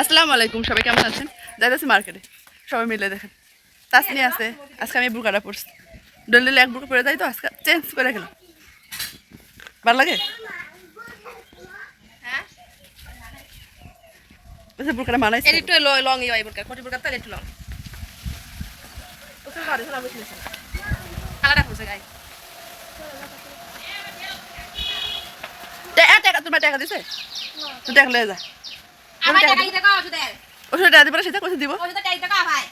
আসসালামু আলাইকুম সবাই কেমন আছেন? যাইতেছি মার্কেটে। সবাই মিলে দেখেন। তাসনি আছে। আজকে আমি বুকাটা পড়ছি ডলি এক বুকা পরে যাই তো আজকে চেঞ্জ করে গেলাম ভালো লাগে? বুকাটা একটু লং এই বুরকা। কোটি বুরকা তাহলে একটু লং ওকে ঘরে ফুসে টাকা তোমার টাকা দিছে? টাকা লয়ে যা আমার টাকা দিতে কাও ওষুধ? টাকা দিবে সেটা কোথায় দিব। ওষুধ টাকা দিতে ভাই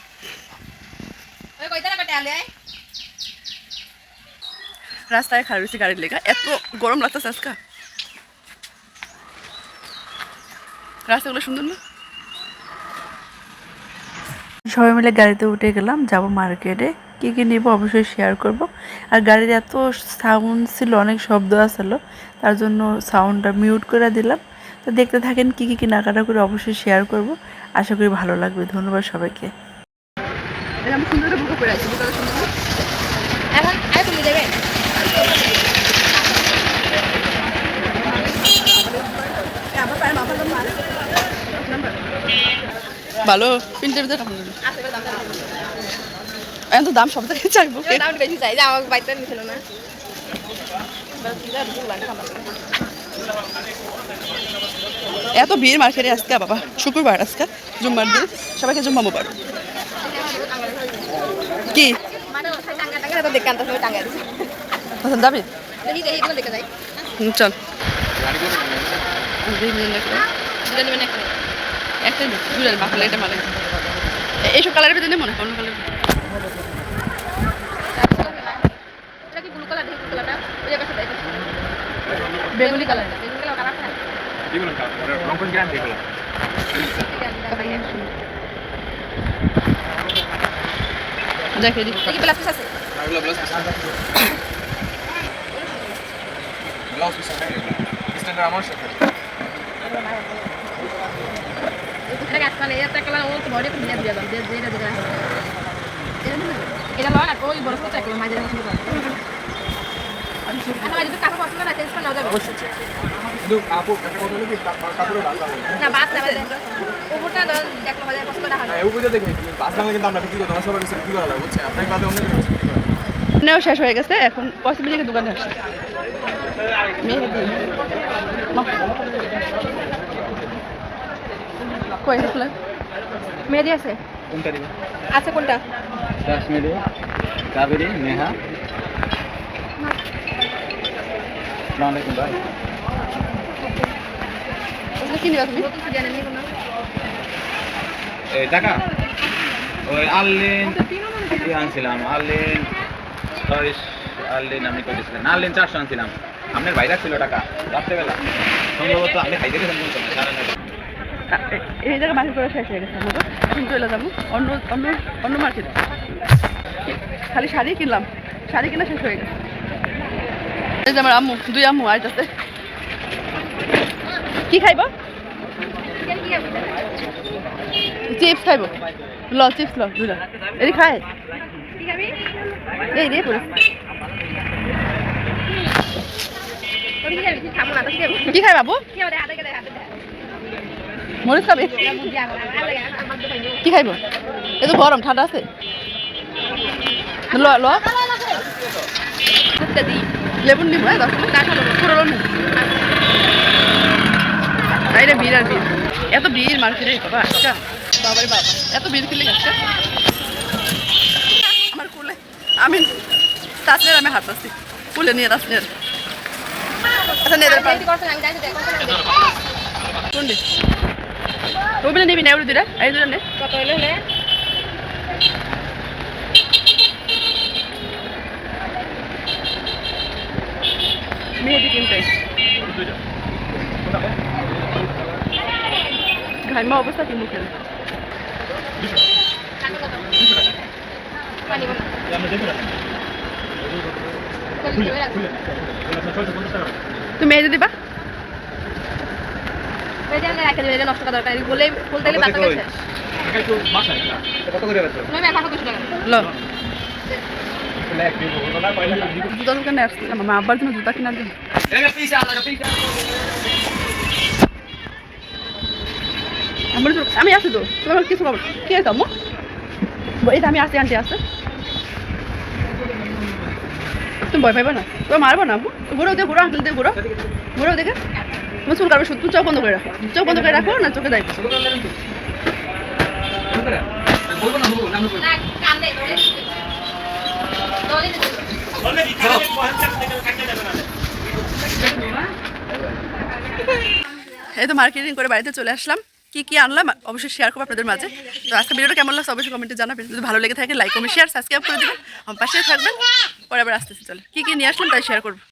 ওই কইতে টাকা লয় রাস্তায় খারাপ হয়েছে গাড়ির লেগা এত গরম লাগতেছে আজকে। রাস্তাগুলো সুন্দর না? সবাই মিলে গাড়িতে উঠে গেলাম যাব মার্কেটে। কী কী নিব অবশ্যই শেয়ার করব। আর গাড়ির এত সাউন্ড ছিল অনেক শব্দ আসলো তার জন্য সাউন্ডটা মিউট করে দিলাম। তো দেখতে থাকেন কী কী কেনাকাটা করে অবশ্যই শেয়ার করব। আশা করি ভালো লাগবে। ধন্যবাদ সবাইকে। ভালো প্রিন্টের ভিতরে এখন তো দাম সব থেকে চাইব। দাম বেশি চাই। যে আমার বাইতে নিছিল না। এত ভিড় মার্কেটে আজকে বাবা শুক্রবার আজকে জুম্মার দিন। সবাইকে জুম্মা মুবারক। কি? মানে ওই টাঙ্গা টাঙ্গা তো দেখে আনতে টাঙ্গা দিছে পছন্দ যাবি চল মানে এইসব কালারের ভিতরে মনে হয় অন্য কালার কি ব্লু কালার ব্লু কালারটা বেগুনি কালার বেগুনি কালার আছে con grande quella. দেখে দিই। দেখি প্লাস পিস আছে? è la এটা গাছ মানে এটা কালার ও তো বডি দিয়ে দিয়ে দাও দিয়ে দিয়ে দিয়ে এটা লয় না ওই বড় ফুটা একলা মাঝে করে আমি যদি কাপড় পছন্দ না চেঞ্জ করে নাও শেষ হয়ে গেছে এখন পসিবলি দোকানে আসছে। কই মেহেদি আছে? কোনটা আছে কোনটা? কাশ্মীরি কাবেরি নেহা। আসসালামু আলাইকুম ভাই। টাকা? ওই আনলিন আনছিলাম আনলিন আমি করেছিলাম আনলিন চারশো আনছিলাম। আপনার ছিল টাকা রাত্রেবেলা। সম্ভবত আপনি খাইতে গেছেন এই জায়গায় মার্কেট করা শেষ হয়ে গেছে আমাদের এখন চলে যাব। অন্য অন্য অন্য মার্কেটে। খালি শাড়ি কিনলাম। শাড়ি কিনা শেষ হয়ে গেছে। এই যে আমার আম্মু, দুই আম্মু আইতাছে। কি খাইব? চিপস খাইব। ল, চিপস ল দুটা এদি খায় এই রে কি খাই বাবু মরিচ খাবি? কি খাইব? এ তো গরম, ঠান্ডা আছে। ল ল। হাতে দি লেবুন নিব হ্যাঁ দশ টাকা কাঁঠাল পুরো নিব আরে ভিড় আর ভিড় এত ভিড় মার্কেটে বাবা আজকা বাবারে বাবা, এত ভিড় কিনলে আজকা আমার কুলে, আমি, তাসনের আমি হাঁটতেছি কুলে নিয়ে তাসনের। আচ্ছা নেদের দেখো কোন দিন ওগুলো নিবি না ওগুলো দুটা এই দুটা নে। কত হইল মেহেদি কিনতে ঘাইমা অবস্থা কি মুখে পানি বল তুমি মেহেদি দিবা নষ্ট করা দরকার বলে বলতে গেলে বাচ্চা কত করে ল জুতা দোকানে আসছিলাম আমার আব্বার জন্য জুতা কেনার জন্য আমি আছি তো, তোমার কিছু পাবো। কি আছে এই তো আমি আসি, আন্টি আসছে তুমি ভয় পাইবে না? তুমি মারবো না ঘুরো দিয়ে ঘুরো আঙ্কেল দিয়ে ঘুরো। ঘুরো দেখে তুমি চুল কাটবে শুধু চোখ বন্ধ করে রাখো। চোখ বন্ধ করে রাখো না, চোখে এই তো মার্কেটিং করে বাড়িতে চলে আসলাম। কি কি আনলাম, অবশ্যই শেয়ার করব আপনাদের মাঝে। তো আজকে ভিডিওটা কেমন লাগছে অবশ্যই কমেন্টে জানাবেন। যদি ভালো লেগে থাকে লাইক কমেন্ট শেয়ার সাবস্ক্রাইব করে দেবেন। আমার পাশে থাকবেন। পরে আবার আসতেছি চলে কি কি নিয়ে আসলাম তাই শেয়ার করব।